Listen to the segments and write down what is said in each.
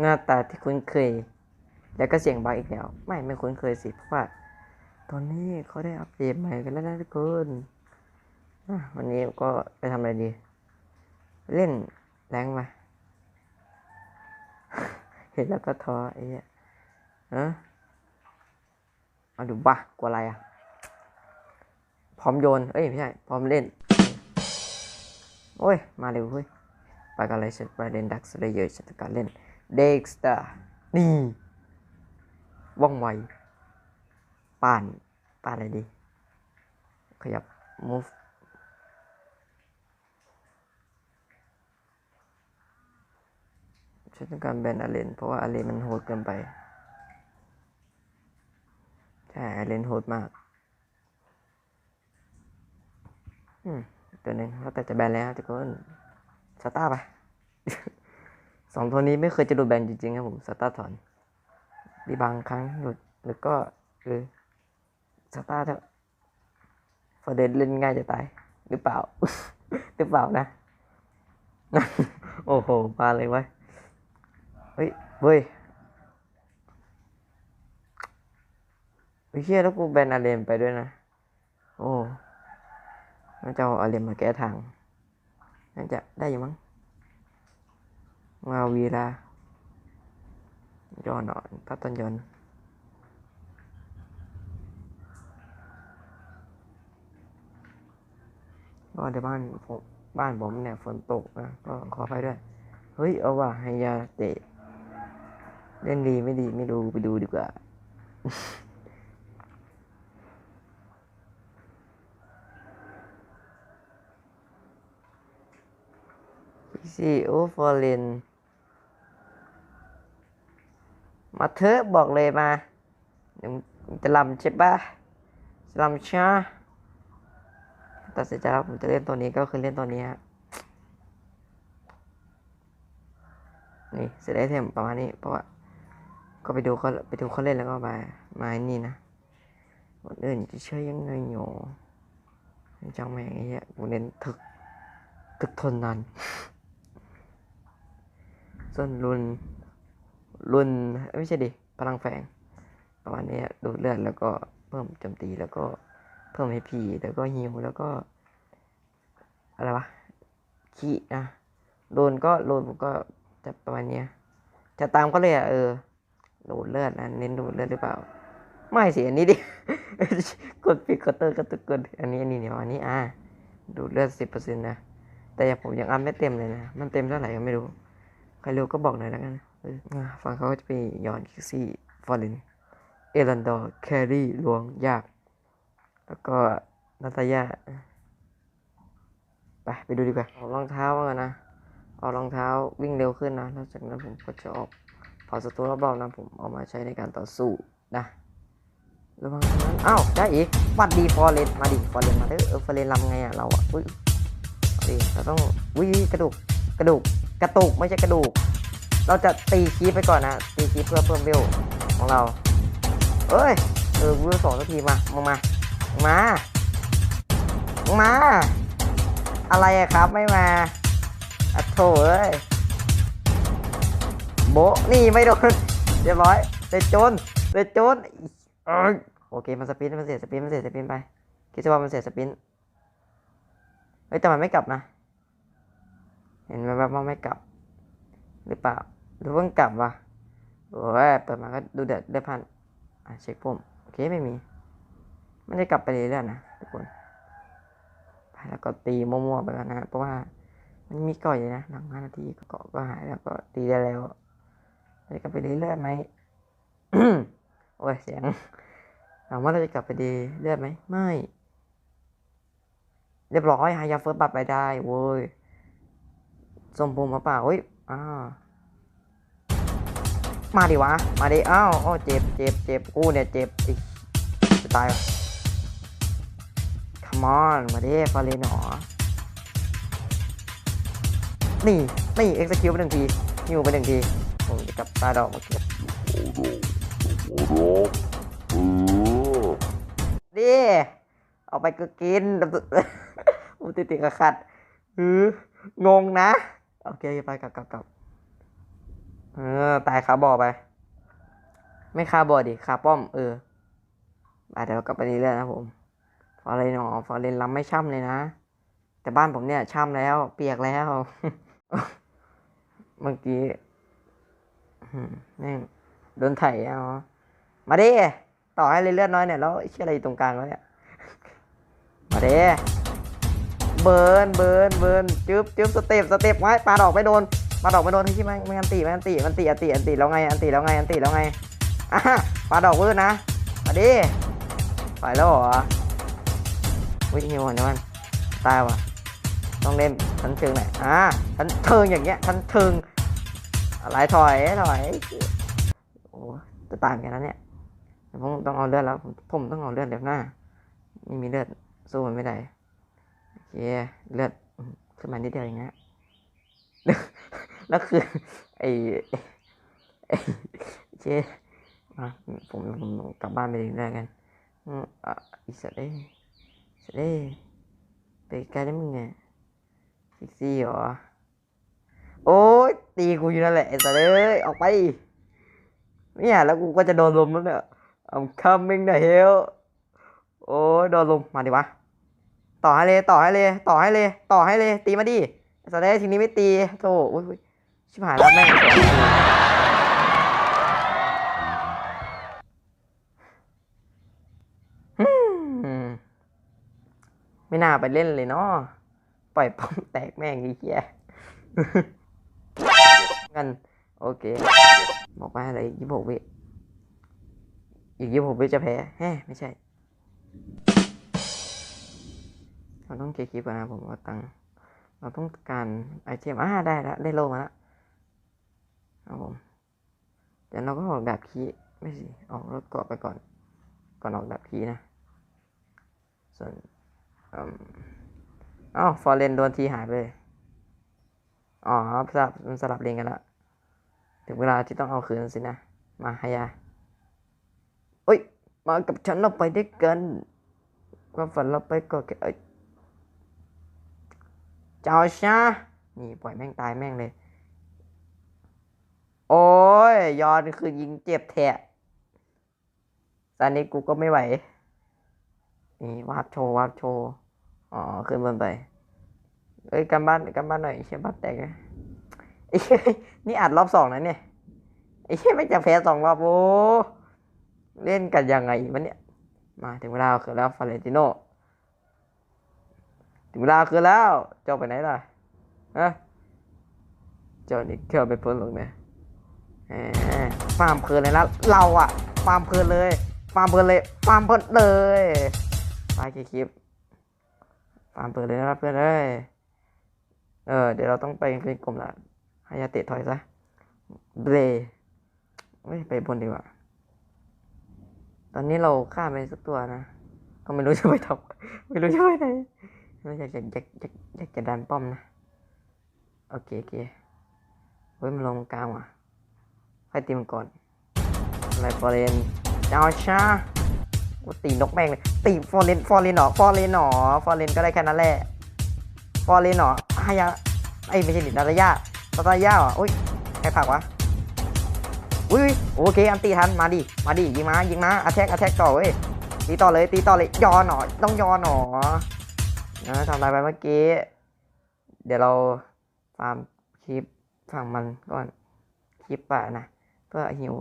หน้าตาที่คุ้นเคย แล้วก็เสียงบักอีกแล้ว ไม่ไม่คุ้นเคยสิเพราะว่า ตอนนี้เขาได้อัปเดตใหม่กันแล้วนะทุกคนวันนี้ก็ไปทำอะไรดี เล่นแรงไหมเห็นแล้วก็ท้อไอ้เหี้ยฮะมาดูบ้ากลัวอะไรอะ พร้อมโยน เอ้ยไม่ใช่ พร้อมเล่น โอ้ย มาเร็วเฮ้ย ไปกันเลยฉันไปเล่นดักสเลเยอร์ฉันจะการเล่น เด็กสตาร์นี่ว่องไวป่านป่านอะไรดี ขยับ move ฉันต้องการแบนอาเลนเพราะว่าอาเลนมันโหดเกินไป ใช่อาเลนโหดมาก อืมตัวหนึ่งแล้วแต่จะแบนแล้วทุกคนสตาร์ไป สองตัวนี้ไม่เคยจะดนแบนจริงๆครับผมสตาร์ถอนมีบางครั้งหลุดหรือก็เออสตาร์เถอะฟอร์เดนเล่นง่ายจะตาย หรือเปล่า หรือเปล่านะ โอ้โหมาเลยว้ยเฮ้ยเว้ยไอ้เชี่ยแล้วกูแบนอาเลนไปด้วยนะ โอ้น่าจะเอาอาเลนมาแก้ทางน่าจะได้อยู่มั้ง มาวีลาย้อนหน่อยตัดต้นยนต์ก็ในบ้านผมบ้านผมเนี่ยฝนตกนะก็ขอไปด้วย เฮ้ย เอาว่ะให้ยาเตะ เล่นดีไม่ดีไม่ดูไปดูดีกว่าซีโอฟอร์เรน มาเถอะบอกเลยมามึงจะลำใช่ปะจะลำช้าตัดสินใจแล้วผมจะเล่นตัวนี้ก็คือเล่นตัวนี้ฮะนี่เสร็จไอเทมประมาณนี้เพราะว่าก็ไปดูเขาไปดูเขาเล่นแล้วก็มามาไอ้นี่นะคนอื่นจะเชื่อยังไงหนอจังแม่งไอ้เหี้ยกูเน้นถึกถึกทนนานส่วนรุน รุนไม่ใช่ดิพลังแฝงประมาณนี้ดูดเลือดแล้วก็เพิ่มโจมตีแล้วก็เพิ่มให้พีแล้วก็ฮิวแล้วก็ อะไรวะขีนะโดนก็โดนผมก็จะประมาณนี้จะตามก็เลยอะเออดูดเลือดนะเน้นดูดเลือดหรือเปล่า ไม่สิอันนี้ดิกดปิดกดเตอร์กดตุกกดอันนี้อันนี้เนี่ยอันนี้อ่าดูดเลือดสิบเปอร์เซ็นต์นะแต่ผมยังอัพไม่เต็มเลยนะ มันเต็มเท่าไหร่ก็ไม่รู้ ใครรู้ก็บอกหน่อยแล้วกัน ฝั่งเขาก็จะไปย้อนคิกซี่ฟอร์ลินเอรันดอร์แครี่ลวงยาก แล้วก็นาตายาไปไปดูดีกว่าเอารองเท้ามาก่อนนะ เอารองเท้าวิ่งเร็วขึ้นนะแล้วจากนั้นผมก็จะออกเผาศัตรูรอบๆนะผมเอามาใช้ในการต่อสู้นะระวังตรงนั้นอ้าวได้อีกวัดดีฟอร์เรนมาดิฟอร์เรนมาเด้อเออฟอร์เรนลำไงอะเราอะอุ้ยดิเราต้องอุ้ยกระดูกกระดูกกระตุกไม่ใช่กระดูก เราจะตีคีไปก่อนนะตีคีเพื่อเพิ่มเวลของเรา เอ้ยเออวิวสองนาทีมามึงมามามา อะไรอะครับไม่มาอะโถเอ้ยโบนี่ไม่โดนเรียบร้อยเตะโจนเตะโจนโอเคมันสปินมันเสียสปินมันเสียสปินไปคิดว่ามันเสียสปินเฮ้ยแต่มันไม่กลับนะ เห็นไหมว่ามันไม่กลับหรือเปล่า หรือเพิ่งกลับวะโอ้ยเปิดมาก็ดูเดือดได้พันอะเช็คปุ่มโอเคไม่มี ไม่ได้กลับไปเรื่อยๆนะทุกคนไปแล้วก็ตีมั่วๆไปแล้วนะเพราะว่ามันมีก่อยเลยนะหลังห้านาทีก็เกาะก็หายแล้วก็ตีได้แล้วจะกลับไปเรื่อยๆไหมโอ้ยเสียงถามว่าเราจะกลับไปดีเรื่อยไหมไม่ เรียบร้อยหายาเฟิร์สบัตรไปได้เว้ยสมบูรณ์มาเปล่าเฮ้ยอ้า มาดิวะ มาดิ อ้าวโอ้เจ็บเจ็บเจ็บกูเนี่ยเจ็บอีกจะตายวะ come on มาดิฟาเรนหนอนี่ นี่ execute ไปหนึ่งทีฮิวไปหนึ่งทีผมจะกลับตาดอกมาเก็บดิเอาไปก็กินอุติติกขัดหืองงนะ โอเค ไปกลับกลับกลับ เออ ตายคาบอไป ไม่คาบอดิคาป้อม เออไปเดี๋ยวเรากลับไปเรื่อยๆนะผม ฟอเรนอ๋อฟอเรนลำไม่ช่ำเลยนะ แต่บ้านผมเนี่ยช่ำแล้ว เปียกแล้ว เมื่อกี้อืมแม่โดนไถเอามาดิ ต่อให้เลยเลือดน้อยเนี่ย แล้วเชี่ยอะไรตรงกลางวะเนี่ย มาดิ เบิร์นเบิร์นเบิร์นจึ๊บจึ๊บสเต็ปสเต็ปไว้ปาดอกไม่โดน ปาดอกไม่โดนที่มันมันอันตีมันอันตีมันตีอันตีอันตีแล้วไงอันตีแล้วไงอันตีแล้วไงอะปาดอกเวิร์นนะมาดิไปแล้วเหรอวิ่งหิวหัวนมันตายว่ะต้องเล่นทันเชิงหน่อยอะทันเชิงอย่างเงี้ยทันเชิงอะไรถอยถอยโอ้จะตายเหมือนกันนเนี่ยผมต้องเอาเลือดแล้วผมผมต้องเอาเลือดเดี๋ยวหน้าไม่มีเลือดสู้มันไม่ได้โอเคเลือดขึ้นมานิดเดียวอย่างเงี้ย แล้วคือไอ้เจมาผมผมกลับบ้านไปเองได้กันอะอีสัตว์เอ้สัตว์เอ้ยไปไกลได้มึงไงซิกซี่เหรอ โอ้ยตีกูอยู่นั่นแหละไอ้สัตว์เอ้ยออกไปเนี่ยแล้วกูก็จะโดนลมแล้วเนี่ย I'm coming the hell โอ้ยโดนลมมาดิวะต่อให้เลย ต่อให้เลย ต่อให้เลย ต่อให้เลย ตีมาดิแสดงทีนี้ไม่ตีโธ่อุ้ย ชิบหายแล้วแม่งสองอืมไม่น่าไปเล่นเลยเนาะปล่อยป้อมแตกแม่งไอ้เหี้ยกันโอเค บอกไปอะไรยี่สิบหกวิอีกยี่สิบหกวิจะแพ้แฮ่ไม่ใช่เราต้องเคลียร์คลิปก่อนนะผมว่าตังเราต้องการไอเทมอ่าได้แล้วได้โลมาแล้ว ครับผมเดี๋ยวเราก็ออกดาบคีย์ไม่สิออกรถเกาะไปก่อน ก่อนออกดาบคีย์นะ ส่วนอืมอ้าวฟอร์เรนโดนทีหายไปเลยอ๋อสลับมันสลับเลนกันละถึงเวลาที่ต้องเอาคืนสินะ มาฮายาเอ้ย มากับฉันเราไปด้วยกันความฝันเราไปก่อนแกเอ้ยเจ้าชานี่ปล่อยแม่งตายแม่งเลย โอ้ยยอนคือยิงเจ็บแทะตอนนี้กูก็ไม่ไหว นี่วาดโชว์วาดโชว์ อ๋อ ขึ้นบนไปเอ้ยกันบ้านกันบ้านหน่อยเชี่ยบ้านแตกไอ้เหี้ยนี่อัดรอบสองนะเนี่ยไอ้เชี่ยไม่จะแพ้สองรอบโอ้เล่นกันยังไงวะเนี่ย มาถึงเวลาคือแล้วฟาเรนติโนถึงเวลาคือแล้วเจ้าไปไหนล่ะฮะเจ้านี่เที่ยวไปเพิ่นหรอกเนี่ย ฟาร์มเพลินเลยนะเราอะฟาร์มเพลินเลยฟาร์มเพลินเลยฟาร์มเพลินเลยไปกี่คลิปฟาร์มเพลินเลยนะครับเพื่อนเอ้ยเออเดี๋ยวเราต้องไปเป็นกลุ่มละฮายาเตะถอยซะเบรเฮ้ยไปบนดีกว่า ตอนนี้เราฆ่าไปสักตัวนะ ก็ไม่รู้จะไปทำไม่รู้จะไปไหนไม่อยากจะอยากอยากอยากจะดันป้อมนะ โอเคโอเคเฮ้ยมันลงกลางว่ะ ค่อยตีมันก่อนอะไรฟอร์เรนเจ้าชากูตีนกแม่งเลยตีฟอร์เรนฟอร์เรนหนอฟอร์เรนหนอฟอร์เรนก็ได้แค่นั้นแหละฟอร์เรนหนอฮายาไอ้ไม่ใช่ดินาตาย่านาตาย่าอะอุ้ยใครผักวะอุ้ยโอเคอันตีทันมาดิมาดิยิงมายิงมาอาแทกอาแทกต่อเว้ยตีต่อเลยตีต่อเลยยอหนอต้องยอหนอนะทำลายไปเมื่อกี้ เดี๋ยวเราฟาร์มคลิปฝั่งมันก่อนคลิปป่านะ พื่อหิว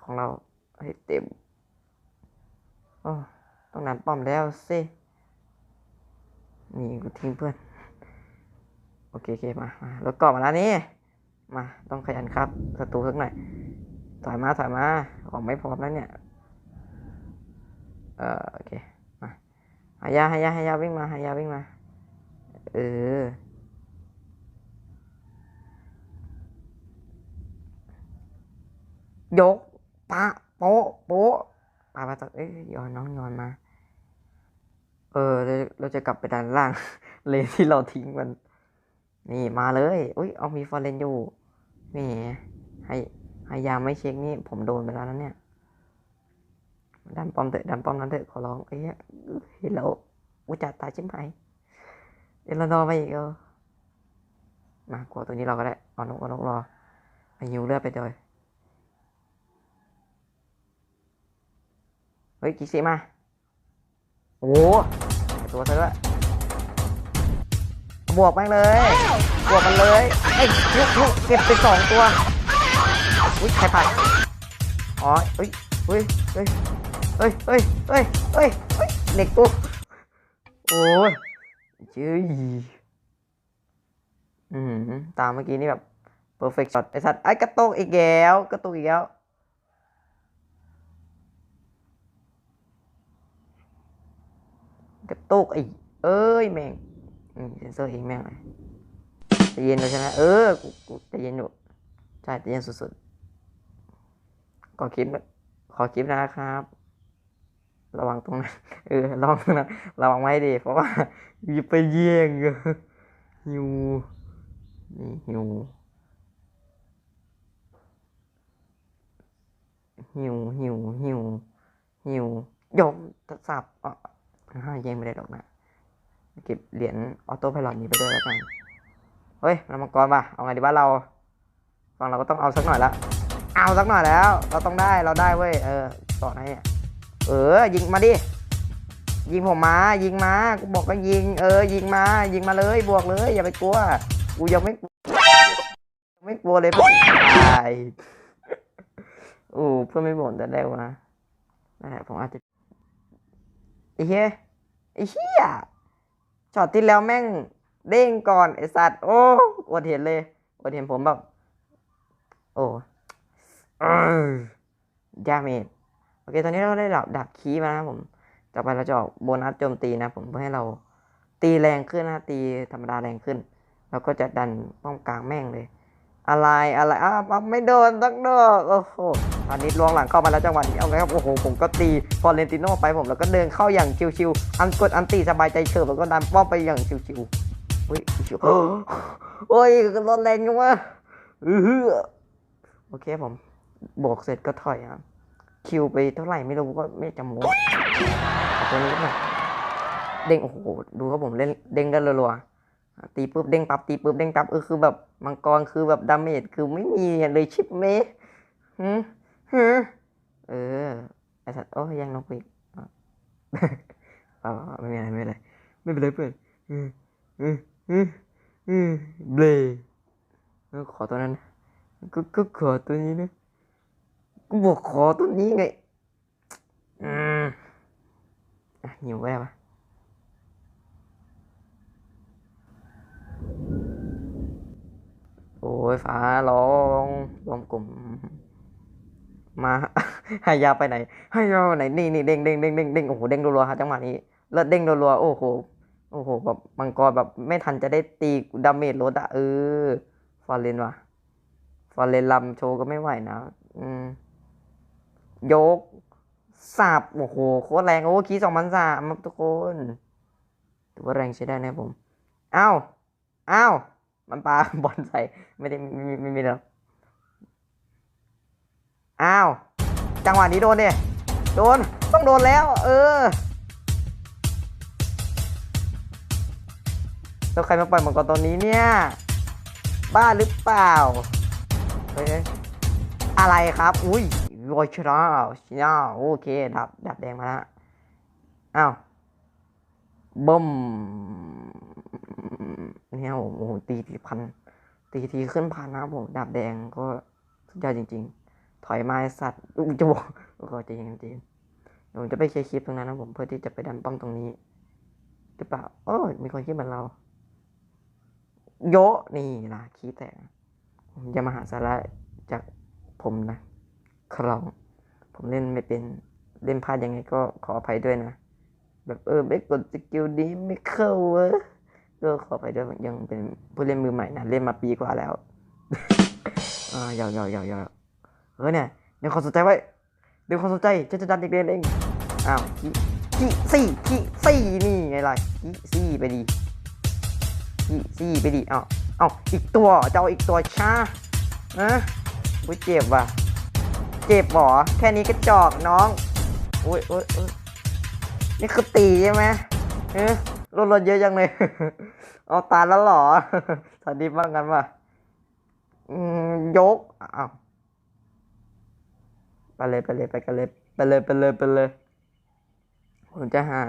ของเราให้เต็มโอ้ต้องนันป้อมแล้วสินี่กูทิ้งเพื่อน โอเคโอเคมามาแล้วกรอบมาแล้วนี่ มา ต้องขยันครับศัตรูสักหน่อย ถอยมา ถอยมา ของไม่พร้อมแล้วเนี่ย เออโอเค มาหายาหายาหายาวิ่งมาหายาวิ่งมา เออ ยกปะโป๊ะโป๊ะปาปาตักเอ้ยย้อนน้องย้อนมา เออเราจะกลับไปด้านล่าง เลนที่เราทิ้งมัน นี่มาเลยอุ้ยเอามีฟอร์เรนอยู่แหมให้ใหายามไม่เช็คนี่ผมโดนไปแล้วนะเนี่ยดันป้อมเถอะดันป้อมนั้นเถอะขอร้องไอ้เหี้ยเห็นแล้วอุจจาตายชิบหายเอลนอไปอีกเออมากลัวตัวนี้เราก็ได้เอานกเอานกรอไปหิวเลือดไปด้วย เฮ้ยกีกซีมา โอ้โหตัวซะด้วยบวกไปเลย บวกมันเลยไอ้ลูกลูกเก็บไปสองตัว อุ้ยใครผ่านอ๋อเฮ้ยเฮ้ยเฮ้ยเฮ้ยเฮ้ยเฮ้ยเฮ้ยเด็กตัวโอ้ยจื้ออืมตามเมื่อกี้นี่แบบ perfect shot ไอสัตว์ไอ้กระตุกอีกแล้ว กระตุกอีกแล้ว กระตุกไอ้เอ้ยแม่งเซนเซอร์เองแม่งเลยจะเย็นเลยใช่ไหมเออกูกูจะเย็นอยู่ใช่จะเย็นสุดๆขอคลิปขอคลิปนะครับ ระวังตรงนั้นเออระวังตรงนั้นระวังไว้ดิเพราะว่ามีไปเยี่ยงหิวนี่หิวหิวหิวหิวหิวยกสับอะ ห้าแย่งไม่ได้หรอกนะ เก็บเหรียญออโต้ไพลอตนี้ไปด้วยแล้วกัน เฮ้ยเรามังกรป่ะ เอาไงดีว่าเราฝั่งเราก็ต้องเอาสักหน่อยละ เอาสักหน่อยแล้ว เราต้องได้ เราได้เว้ย เออต่อให้เออ ยิงมาดิ ยิงผมมา ยิงมา กูบอกก็ยิง เออ ยิงมา ยิงมาเลย บวกเลย อย่าไปกลัว กูยังไม่ไม่กลัวเลยเพื่อนตายโอ้เพื่อนไม่บ่นแต่ได้วะนั่นแหละผมอาจจะไอ้เหี้ย ไอ้เหี้ยช็อตที่แล้วแม่งเด้งก่อนไอสัตว์โอ้อวดเห็นเลยอวดเห็นผมแบบโอ้เออดาเมจโอเค ตอนนี้เราได้ดับดับคีมานะผม ต่อไปเราจะออกโบนัสโจมตีนะผมเพื่อให้เราตีแรงขึ้นนะตีธรรมดาแรงขึ้นแล้วก็จะดันป้อมกลางแม่งเลย อะไรอะไรอ้าวไม่โดนสักดอกโอ้โห อันนี้ลวงหลังเข้ามาแล้วจังหวะนี้เอาไงครับโอ้โหผมก็ตีฟอร์เรนติโนไปผมแล้วก็เดินเข้าอย่างชิวๆอันกดอันตีสบายใจเฉิบแล้วก็ดันป้อมไปอย่างชิวๆเฮ้ยโอ้ยรถแรงจังวะอืออโอเคผมบวกเสร็จก็ถอยครับคิวไปเท่าไหร่ไม่รู้ก็ไม่จำหมดเอาตัวนี้ก็มาเด้งโอ้โหดูครับผมเล่นเด้งกันรัวๆตีปุ๊บเด้งปั๊บตีปุ๊บเด้งปั๊บเออคือแบบมังกรคือแบบดาเมจคือไม่มีเลยชิปเม สฮึฮึเออไอสัตว์โอ้ยยังนกอีกอะเปล่าไม่มีอะไรไม่เป็นไรไม่เป็นไรเพื่อนอืมอืมอืมอืมเบลขอตัวนั้นก็ก็ขอตัวนี้นะกูบอกขอตัวนี้ไงอืมอะหิวก็ได้ปะโอ้ยฟ้าร้องรวมกลุ่ม มาให้ยาไปไหน ให้ยาไปไหนนี่นี่เด้งเด้งเด้งเด้งเด้งโอ้โหเด้งรัวๆครับจังหวะนี้เลิศเด้งรัวๆโอ้โหโอ้โหแบบมังกรแบบไม่ทันจะได้ตีดาเมจลดอะเออฟอร์เรนว่ะฟอร์เรนลำโชว์ก็ไม่ไหวนะอืมยกสับโอ้โหโคตรแรงโอ้คีสองพันสามทุกคนถือว่าแรงใช้ได้นะผมอ้าวอ้าวมันปาบอลใส่ไม่ได้ไม่ไม่ไม่มีหรอก อ้าว จังหวะนี้โดนดิโดน ต้องโดนแล้ว เออ แล้วใครมาปล่อยมังกรตัวนี้เนี่ย บ้าหรือเปล่า เฮ้ย อะไรครับ อุ้ยโอยชราชนาโอเคดับดับแดงมาแล้วอ้าวบึ้มเนี่ยโอ้โหตีทีพันตีทีขึ้นพันนะครับผมดาบแดงก็สุดยอดจริง ๆ ถอยมาไอ้สัตว์จะบอกก็จะยังจริงดีผมจะไปเคลียร์คลิปตรงนั้นนะผมเพื่อที่จะไปดันป้อมตรงนี้หรือเปล่าโอ้มีคนคิดเหมือนเรา โยะนี่นะขี้แตกผมจะมาหาสาระจากผมนะครอง ผมเล่นไม่เป็นเล่นพลาดยังไงก็ขออภัยด้วยนะ แบบเออไม่กดสกิลดีไม่เข้าเว้ยก็ขออภัยด้วยยังเป็นผู้เล่นมือใหม่นะเล่นมาปีกว่าแล้วอ่ายาวยาวยาวยาว เออเนี่ยเดี๋ยวความสนใจไว้เดี๋ยวความสนใจจะจะดันเด็กเรียนเองอ้าวขี้ขี้สี่ขี้สี่นี่ไงล่ะขี้สี่ไปดีขี้สี่ไปดีอ้าวอ้าวอีกตัวจะเอาอีกตัวช้านะอุ้ยเจ็บว่ะเจ็บหรอแค่นี้ก็จอกน้องอุ้ยอุ้ยอุ้ยนี่คือตีใช่ไหมเออรถรถเยอะจังเลยเอาตายแล้วหรอสวัสดีบ้างกันป่ะยกอ้าว ไปเลยไปเลยไปกันเลยไปเลยไปเลยไปเลยผมจะหา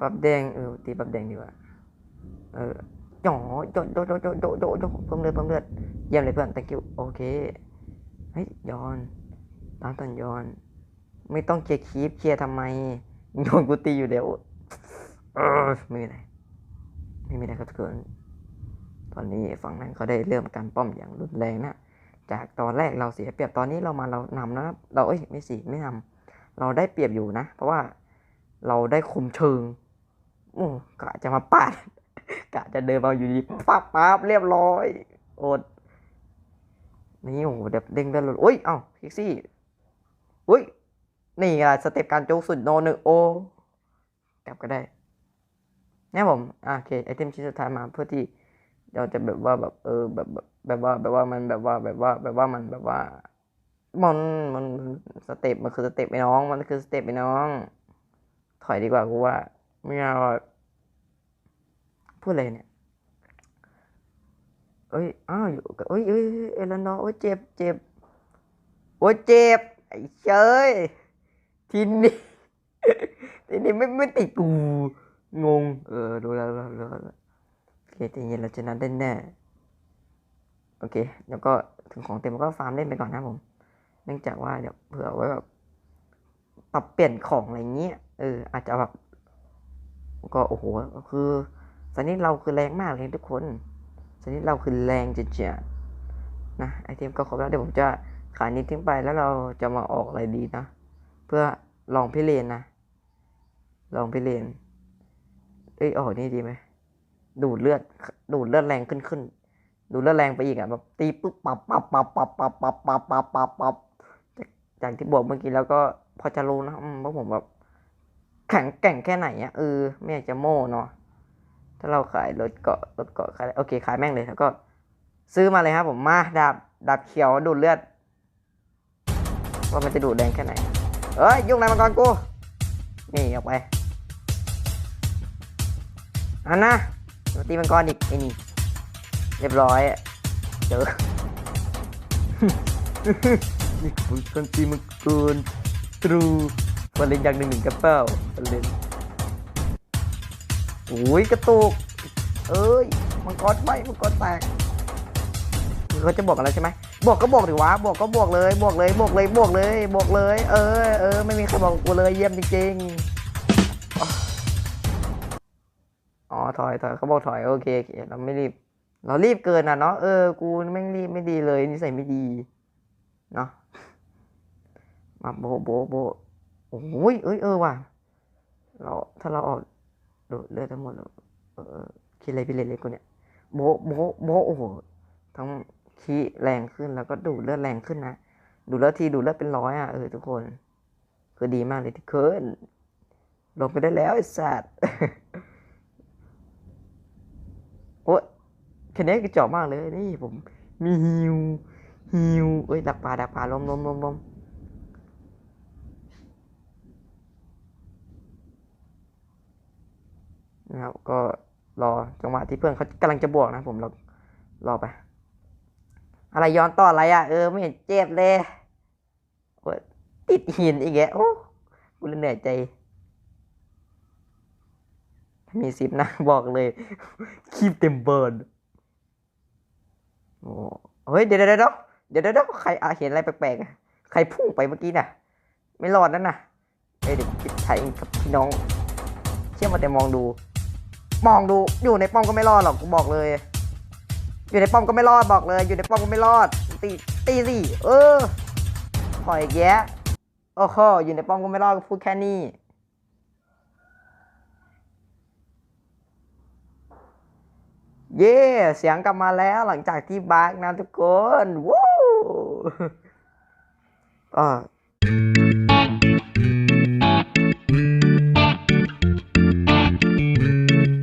ปับแดงเออตีปับแดงดีกว่าเออหยอโดโดโดโดโดโดโดเพิ่มเลือดเพิ่มเลือดเยี่ยมเลยเพื่อน thank you โอเคเฮ้ยย้อนตามตันย้อน ไม่ต้องเคลียร์คลิปเคลียร์ทำไมโยนกูตีอยู่เดี๋ยวเออไม่มีอะไรไม่มีอะไรครับทุกคนตอนนี้ฝั่งนั้นเขาได้เริ่มการป้อมอย่างรุนแรงนะ จากตอนแรกเราเสียเปรียบตอนนี้เรามาเรานำนะครับ เราเอ้ยไม่สิไม่นำเราได้เปรียบอยู่นะ เพราะว่าเราได้คุมเชิงโอ้กะจะมาปาดกะจะเดินมาอยู่ดีปั๊บปั๊บเรียบร้อยโอดนี่โอ้โหเด็บเด้งได้เลยโอ้ยเอ้าพิกซี่อุ้ยนี่ไงสเต็ปการโจกสุดโนหนึ่งโอกลับก็ได้เนี่ยผมโอเคไอเทมชิ้นสุดท้ายมาเพื่อที่ เราจะแบบว่าแบบเออแบบแบบแบบว่าแบบว่ามันแบบว่าแบบว่าแบบว่ามันแบบว่า มันมันสเต็ปมันคือสเต็ปไอ้น้อง มันคือสเต็ปไอ้น้อง ถอยดีกว่ากูว่าไม่เอาพูดอะไรเนี่ยเอ้ยอ้าวอยู่กับเอ้ยเอ้ยเอ้ยเอลันดอโอ้ยเจ็บเจ็บโอ้ยเจ็บไอ้เชยทีนี้ทีนี้ไม่ไม่ติดกูงง เออดูแล้วดูแล้ว คใจเย็นเราชนะได้แน่โอเค แล้วก็ถึงของเต็มก็ฟาร์มเล่นไปก่อนนะผม เนื่องจากว่าเดี๋ยวเผื่อไว้แบบปรับเปลี่ยนของอะไรเงี้ย เออ อาจจะแบบก็โอ้โห คือสันนี้เราคือแรงมากเลยทุกคนสันนี้เราคือแรงจะจะนะไอเทมก็ครบแล้วเดี๋ยวผมจะขายนี้ทิ้งไปแล้วเราจะมาออกอะไรดีนะ เพื่อลองพิเรนนะ ลองพิเรนเอ้ยออกนี่ดีไหม ดูดเลือดดูดเลือดแรงขึ้นขึ้นดูดเลือดแรงไปอีกอะแบบตีปุ๊บปับปับปับปับปับปับปับปับปับปับจากที่บอกเมื่อกี้แล้วก็พอจะรู้นะอืมว่าผมแบบแข็งแกร่งแค่ไหนอะเออไม่อยากจะโม่เนาะถ้าเราขายรถเกาะรถเกาะขายโอเคขายแม่งเลยแล้วก็ ซื้อมาเลยครับผมมาดาบดาบเขียวดูดเลือดว่ามันจะดูดแรงแค่ไหนเอ้ยยุ่งอะไรมาก่อนกูนี่ออกไปอันนะ ตีมังกรอีกไอ้นี่ เรียบร้อยอะเจอนี่มึงคนตีมังกรตรูมาเล่นอย่างหนึ่งหนึ่งกระเป๋ามาเล่นโอ้ยกระตุก เอ้ยมังกรไม่มังกรแตกเขาจะบอกกันแล้วใช่ไหมบอกก็บอกดิวะบอกก็บอกเลยบอกเลยบอกเลยบอกเลยบอกเลย เออเออไม่มีใครบอกกูเลยเยี่ยมจริงๆ ถอยถอยเขาบอกถอยโอเคโอเคเราไม่รีบ เรารีบเกินอะเนาะเออกูแม่งรีบไม่ดีเลยนิสัยไม่ดีเนาะมาโบโบโบโอ้ยเอ้ยเออว่ะเราถ้าเราออกดูดเลือดทั้งหมดเออคิดอะไรพี่เล็กๆกูเนี่ยโบโบโบโอ้โหทั้งขี้แรงขึ้นแล้วก็ดูดเลือดแรงขึ้นนะดูดเลือดทีดูดเลือดเป็นร้อยอะเออทุกคนคือดีมากเลยที่เคินลงไปได้แล้วไอ้สัตว์ โอ้ยแค่นี้ก็จอบมากเลยนี่ผมมีฮิวฮิวเอ้ยดักปลาดักปลาลมลมลมลมนะครับ ก็รอจังหวะที่เพื่อนเขากำลังจะบวกนะผมรอรอไป อะไรย้อนต่ออะไรอะ เออไม่เห็นเจ็บเลยโอ้ยติดหินอีกแกโอ้กูเลยเหนื่อยใจ มีซิปนะบอกเลยคีบเต็มเบิร์นโอ้เฮ้ยเดี๋ยวเดี๋ยวเดี๋ยวเดี๋ยวเดี๋ยวใครเห็นอะไรแปลกๆใครพุ่งไปเมื่อกี้น่ะ ไม่รอดนั่นน่ะเอ้ยเดี๋ยวปิดถ่ายกับพี่น้อง เชื่อมาแต่มองดู มองดูอยู่ในป้อมก็ไม่รอดหรอกกูบอกเลย อยู่ในป้อมก็ไม่รอดบอกเลย อยู่ในป้อมก็ไม่รอด ตีตีสิเออปล่อยแยะโอ้โหอยู่ในป้อมก็ไม่รอดก็พูดแค่นี้ เย่เสียงกลับมาแล้วหลังจากที่บาร์กนะทุกคนว้าวก็